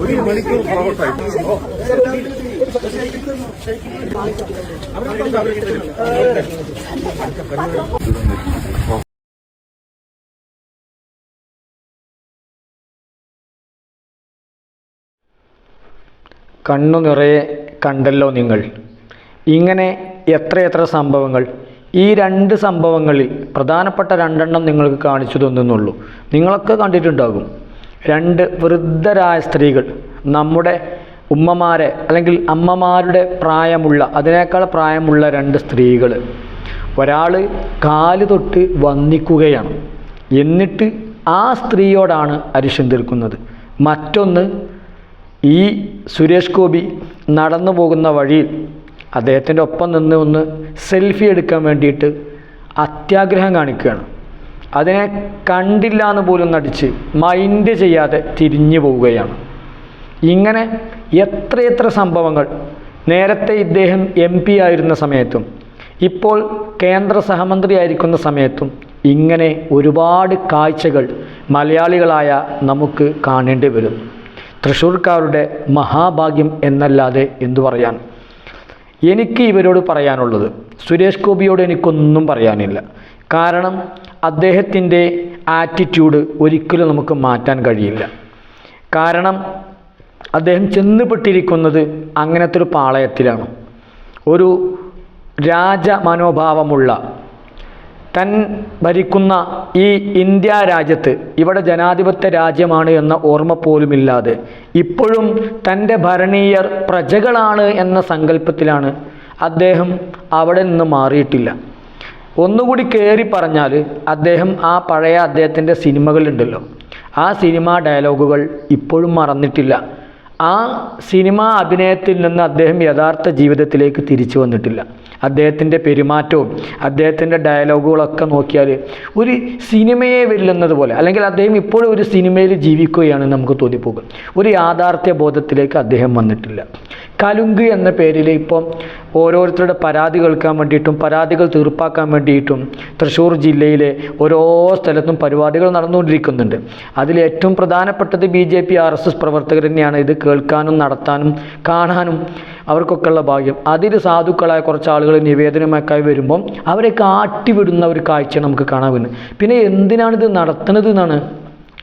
ഒരു മണിക്കൂർ പുറകോട്ടായി കണ്ണു നിറയെ കണ്ടല്ലോ നിങ്ങൾ. ഇങ്ങനെ എത്രയെത്ര സംഭവങ്ങൾ ഈ രണ്ട് സംഭവങ്ങളിൽ പ്രധാനപ്പെട്ട രണ്ടെണ്ണം നിങ്ങൾക്ക് കാണിച്ചു തന്നുള്ളൂ നിങ്ങളൊക്കെ കണ്ടിട്ടുണ്ടാകും. രണ്ട് വൃദ്ധരായ സ്ത്രീകൾ നമ്മുടെ ഉമ്മമാരെ അല്ലെങ്കിൽ അമ്മമാരുടെ പ്രായമുള്ള അതിനേക്കാൾ പ്രായമുള്ള രണ്ട് സ്ത്രീകൾ. ഒരാൾ കാൽ തൊട്ട് വന്നിക്കുകയാണ് എന്നിട്ട് ആ സ്ത്രീയോടാണ് അരിശം തീർക്കുന്നത്. മറ്റൊന്ന് ഈ സുരേഷ് ഗോപി നടന്നു പോകുന്ന വഴിയിൽ അദ്ദേഹത്തിന്റെ ഒപ്പം നിന്ന് ഒന്ന് സെൽഫി എടുക്കാൻ വേണ്ടിയിട്ട് അത്യാഗ്രഹം കാണിക്കുകയാണ്. അതിനെ കണ്ടില്ല എന്ന് പോലും നടിച്ച് മൈൻഡ് ചെയ്യാതെ തിരിഞ്ഞു പോവുകയാണ്. ഇങ്ങനെ എത്രയെത്ര സംഭവങ്ങൾ നേരത്തെ ഇദ്ദേഹം എം പി ആയിരുന്ന സമയത്തും ഇപ്പോൾ കേന്ദ്ര സഹമന്ത്രി ആയിരിക്കുന്ന സമയത്തും ഇങ്ങനെ ഒരുപാട് കാഴ്ചകൾ മലയാളികളായ നമുക്ക് കാണേണ്ടി വരും. തൃശ്ശൂർക്കാരുടെ മഹാഭാഗ്യം എന്നല്ലാതെ എന്തു പറയാൻ എനിക്ക് ഇവരോട് പറയാനുള്ളത്. സുരേഷ് ഗോപിയോട് എനിക്കൊന്നും പറയാനില്ല. കാരണം അദ്ദേഹത്തിന്റെ ആറ്റിറ്റ്യൂഡ് ഒരിക്കലും നമുക്ക് മാറ്റാൻ കഴിയില്ല. കാരണം അദ്ദേഹം ചെന്നുപെട്ടിരിക്കുന്നത് അങ്ങനത്തെ ഒരു പാളയത്തിലാണ്. ഒരു രാജ മനോഭാവമുള്ള തൻ ഭരിക്കുന്ന ഈ ഇന്ത്യ രാജ്യത്ത് ഇവിടെ ജനാധിപത്യ രാജ്യമാണ് എന്ന ഓർമ്മ പോലുമില്ലാതെ ഇപ്പോഴും തന്റെ ഭരണീയർ പ്രജകളാണ് എന്ന സങ്കല്പത്തിലാണ് അദ്ദേഹം അവിടെ നിന്ന് മാറിയിട്ടില്ല. ഒന്നുകൂടി കയറി പറഞ്ഞാൽ അദ്ദേഹം ആ പഴയ അദ്ദേഹത്തിന്റെ സിനിമകളുണ്ടല്ലോ. ആ സിനിമ ഡയലോഗുകൾ ഇപ്പോഴും മറന്നിട്ടില്ല. ആ സിനിമ അഭിനയത്തിൽ നിന്ന് അദ്ദേഹം യഥാർത്ഥ ജീവിതത്തിലേക്ക് തിരിച്ചു വന്നിട്ടില്ല. അദ്ദേഹത്തിന്റെ പെരുമാറ്റവും അദ്ദേഹത്തിന്റെ ഡയലോഗുകളൊക്കെ നോക്കിയാൽ ഒരു സിനിമയെ വെല്ലുന്നത് പോലെ അല്ലെങ്കിൽ അദ്ദേഹം ഇപ്പോഴും ഒരു സിനിമയിൽ ജീവിക്കുകയാണ് നമുക്ക് തോന്നിപ്പോകും. ഒരു യാഥാർത്ഥ്യ ബോധത്തിലേക്ക് അദ്ദേഹം വന്നിട്ടില്ല. കലുങ്ക് എന്ന പേരിൽ ഇപ്പം ഓരോരുത്തരുടെ പരാതി കേൾക്കാൻ വേണ്ടിയിട്ടും പരാതികൾ തീർപ്പാക്കാൻ വേണ്ടിയിട്ടും തൃശ്ശൂർ ജില്ലയിലെ ഓരോ സ്ഥലത്തും പരിപാടികൾ നടന്നുകൊണ്ടിരിക്കുന്നുണ്ട്. അതിൽ ഏറ്റവും പ്രധാനപ്പെട്ടത് B J P R S S പ്രവർത്തകർ തന്നെയാണ് ഇത് കേൾക്കാനും നടത്താനും കാണാനും അവർക്കൊക്കെ ഉള്ള ഭാഗ്യം. അതിൽ സാധുക്കളായ കുറച്ച് ആളുകൾ നിവേദനമാക്കായി വരുമ്പം അവരെ ആട്ടിവിടുന്ന ഒരു കാഴ്ച നമുക്ക് കാണാൻ പിന്നെ എന്തിനാണിത് നടത്തുന്നത് എന്നാണ്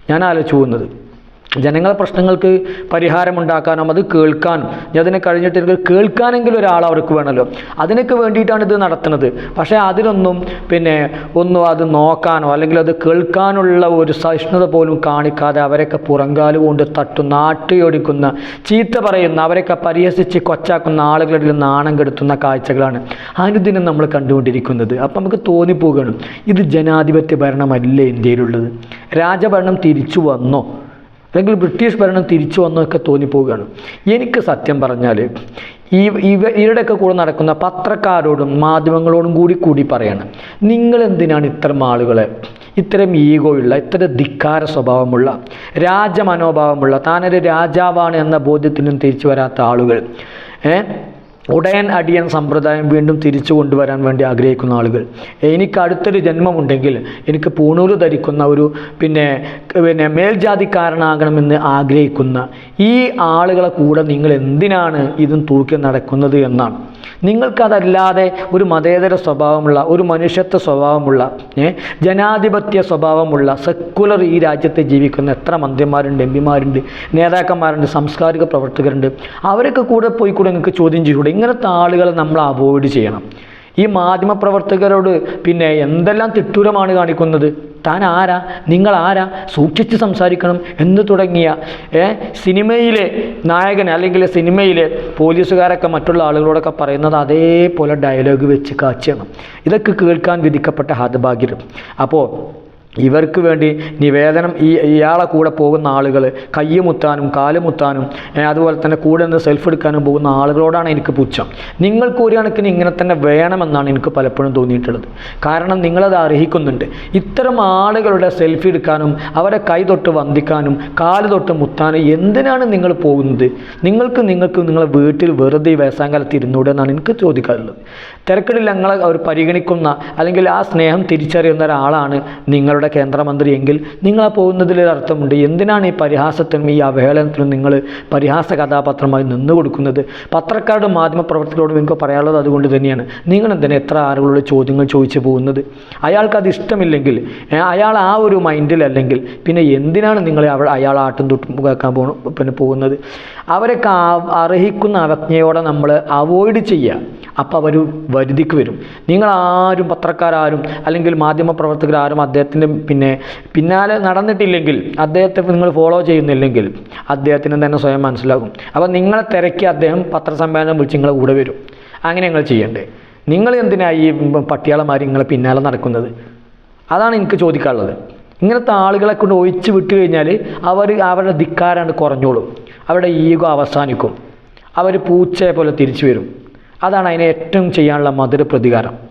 ഞാൻ ആലോചിച്ച് പോകുന്നത്. ജനങ്ങളെ പ്രശ്നങ്ങൾക്ക് പരിഹാരമുണ്ടാക്കാനും അത് കേൾക്കാനും. അതിനെ കഴിഞ്ഞിട്ട് കേൾക്കാനെങ്കിലും ഒരാൾ അവർക്ക് വേണമല്ലോ. അതിനൊക്കെ വേണ്ടിയിട്ടാണ് ഇത് നടത്തുന്നത്. പക്ഷേ അതിനൊന്നും പിന്നെ ഒന്നും അത് നോക്കാനോ അല്ലെങ്കിൽ അത് കേൾക്കാനുള്ള ഒരു സഹിഷ്ണുത പോലും കാണിക്കാതെ അവരൊക്കെ പുറങ്കാൽ കൊണ്ട് തട്ടുന്ന ആട്ടിയൊടിക്കുന്ന ചീത്ത പറയുന്ന അവരൊക്കെ പരിഹസിച്ച് കൊച്ചാക്കുന്ന ആളുകളുടെ നാണം കെടുത്തുന്ന കാഴ്ചകളാണ് അനുദിനം നമ്മൾ കണ്ടുകൊണ്ടിരിക്കുന്നത്. അപ്പം നമുക്ക് തോന്നിപ്പോകണം ഇത് ജനാധിപത്യ ഭരണമല്ല ഇന്ത്യയിലുള്ളത്? രാജഭരണം തിരിച്ചു വന്നോ? അല്ലെങ്കിൽ ബ്രിട്ടീഷ് ഭരണം തിരിച്ചു വന്നൊക്കെ തോന്നിപ്പോവുകയാണ്. എനിക്ക് സത്യം പറഞ്ഞാൽ ഈ ഇവ ഇവരുടെയൊക്കെ കൂടെ നടക്കുന്ന പത്രക്കാരോടും മാധ്യമങ്ങളോടും കൂടി കൂടി പറയാണ്. നിങ്ങൾ എന്തിനാണ് ഇത്തരം ആളുകളെ ഇത്തരം ഈഗോയുള്ള ഇത്തരം ധിക്കാര സ്വഭാവമുള്ള രാജമനോഭാവമുള്ള താനൊരു രാജാവാണ് എന്ന ബോധ്യത്തിനും തിരിച്ചു വരാത്ത ആളുകൾ ഏ? ഉടയൻ അടിയൻ സമ്പ്രദായം വീണ്ടും തിരിച്ചു കൊണ്ടുവരാൻ വേണ്ടി ആഗ്രഹിക്കുന്ന ആളുകൾ. എനിക്ക് അടുത്തൊരു ജന്മമുണ്ടെങ്കിൽ എനിക്ക് പൂണൂൽ ധരിക്കുന്ന ഒരു പിന്നെ പിന്നെ മേൽജാതിക്കാരനാകണമെന്ന് ആഗ്രഹിക്കുന്ന ഈ ആളുകളെ കൂടെ നിങ്ങൾ എന്തിനാണ് ഇതും തൂക്കി നടക്കുന്നത് എന്നാണ്. നിങ്ങൾക്കതല്ലാതെ ഒരു മതേതര സ്വഭാവമുള്ള ഒരു മനുഷ്യത്വ സ്വഭാവമുള്ള ജനാധിപത്യ സ്വഭാവമുള്ള സെക്കുലർ ഈ രാജ്യത്തെ ജീവിക്കുന്ന എത്ര മന്ത്രിമാരുണ്ട് എം പിമാരുണ്ട് നേതാക്കന്മാരുണ്ട് സാംസ്കാരിക പ്രവർത്തകരുണ്ട്. അവരൊക്കെ കൂടെ പോയി കൂടെ നിങ്ങൾക്ക് ചോദ്യം ചെയ്യൂടെ? ഇങ്ങനത്തെ ആളുകളെ നമ്മൾ അവോയ്ഡ് ചെയ്യണം. ഈ മാധ്യമപ്രവർത്തകരോട് പിന്നെ എന്തെല്ലാം തിട്ടൂരമാണ് കാണിക്കുന്നത്? താൻ ആരാ? നിങ്ങൾ ആരാ? സൂക്ഷിച്ച് സംസാരിക്കണം എന്ന് തുടങ്ങിയ സിനിമയിലെ നായകൻ അല്ലെങ്കിൽ സിനിമയിലെ പോലീസുകാരൊക്കെ മറ്റുള്ള ആളുകളോടൊക്കെ പറയുന്നത് അതേപോലെ ഡയലോഗ് വെച്ച് കാച്ചണം ഇതൊക്കെ കേൾക്കാൻ വിധിക്കപ്പെട്ട ഹതഭാഗ്യം അപ്പോൾ ഇവർക്ക് വേണ്ടി നിവേദനം ഈ ഇയാളെ കൂടെ പോകുന്ന ആളുകൾ കയ്യ് മുത്താനും കാൽ മുത്താനും അതുപോലെ തന്നെ കൂടെ നിന്ന് സെൽഫ് എടുക്കാനും പോകുന്ന ആളുകളോടാണ് എനിക്ക് പുച്ഛം. നിങ്ങൾക്ക് ഒരു കണക്കിന് ഇങ്ങനെ തന്നെ വേണമെന്നാണ് എനിക്ക് പലപ്പോഴും തോന്നിയിട്ടുള്ളത്. കാരണം നിങ്ങളത് അർഹിക്കുന്നുണ്ട്. ഇത്തരം ആളുകളുടെ സെൽഫി എടുക്കാനും അവരെ കൈ തൊട്ട് വന്ദിക്കാനും കാൽ തൊട്ട് മുത്താനും എന്തിനാണ് നിങ്ങൾ പോകുന്നത്? നിങ്ങൾക്ക് നിങ്ങൾക്ക് നിങ്ങളെ വീട്ടിൽ വെറുതെ ഈ വേസാങ്കാലത്ത് ഇരുന്നൂടെ എന്നാണ് എനിക്ക് ചോദിക്കാറുള്ളത്. തിരക്കിടില്ല ഞങ്ങളെ അവർ പരിഗണിക്കുന്ന അല്ലെങ്കിൽ ആ സ്നേഹം തിരിച്ചറിയുന്ന ഒരാളാണ് നിങ്ങളുടെ നിങ്ങളെ കേന്ദ്രമന്ത്രി എങ്കിൽ ഒരു അർത്ഥമുണ്ട്. എന്തിനാണ് ഈ പരിഹാസത്തിനും ഈ അവഹേളനത്തിനും നിങ്ങൾ പരിഹാസ കഥാപാത്രമായി നിന്ന് കൊടുക്കുന്നത്? പത്രക്കാരോടും മാധ്യമപ്രവർത്തകരോടും എനിക്ക് പറയാനുള്ളത് അതുകൊണ്ട് തന്നെയാണ്. നിങ്ങൾ എന്തിനാ എത്ര ആളുകളോട് ചോദ്യങ്ങൾ ചോദിച്ചു പോകുന്നത്? അയാൾക്ക് അത് ഇഷ്ടമില്ലെങ്കിൽ അയാൾ ആ ഒരു മൈൻഡിലല്ലെങ്കിൽ പിന്നെ എന്തിനാണ് നിങ്ങൾ അവ അയാൾ ആട്ടും തൊട്ടും കേൾക്കാൻ പോ പിന്നെ പോകുന്നത്? അവരൊക്കെ അർഹിക്കുന്ന അവജ്ഞയോടെ നമ്മൾ അവോയ്ഡ് ചെയ്യുക. അപ്പോൾ അവർ വരുതിക്ക് വരും. നിങ്ങൾ ആരും പത്രക്കാരും അല്ലെങ്കിൽ മാധ്യമപ്രവർത്തകരാരും അദ്ദേഹത്തിന്റെ പിന്നെ പിന്നാലെ നടന്നിട്ടില്ലെങ്കിൽ അദ്ദേഹത്തെ നിങ്ങൾ ഫോളോ ചെയ്യുന്നില്ലെങ്കിൽ അദ്ദേഹത്തിന് തന്നെ സ്വയം മനസ്സിലാകും. അപ്പോൾ നിങ്ങളെ തിരക്കി അദ്ദേഹം പത്രസമ്മേളനം വിളിച്ച് നിങ്ങളെ കൂടെ വരും. അങ്ങനെ നിങ്ങൾ ചെയ്യണ്ടേ. നിങ്ങൾ എന്തിനാ ഈ പട്ടിയാളന്മാർ നിങ്ങളെ പിന്നാലെ നടക്കുന്നത്? അതാണ് എനിക്ക് ചോദിക്കാനുള്ളത്. ഇങ്ങനത്തെ ആളുകളെ കൊണ്ട് ഒഴിച്ച് വിട്ട് കഴിഞ്ഞാൽ അവർ അവരുടെ ധിക്കാരാണ് കുറഞ്ഞോളും. അവരുടെ ഈഗോ അവസാനിക്കും. അവർ പൂച്ചയെ പോലെ തിരിച്ചു വരും. അതാണ് അതിനെ ഏറ്റവും ചെയ്യാനുള്ള മധുര പ്രതികാരം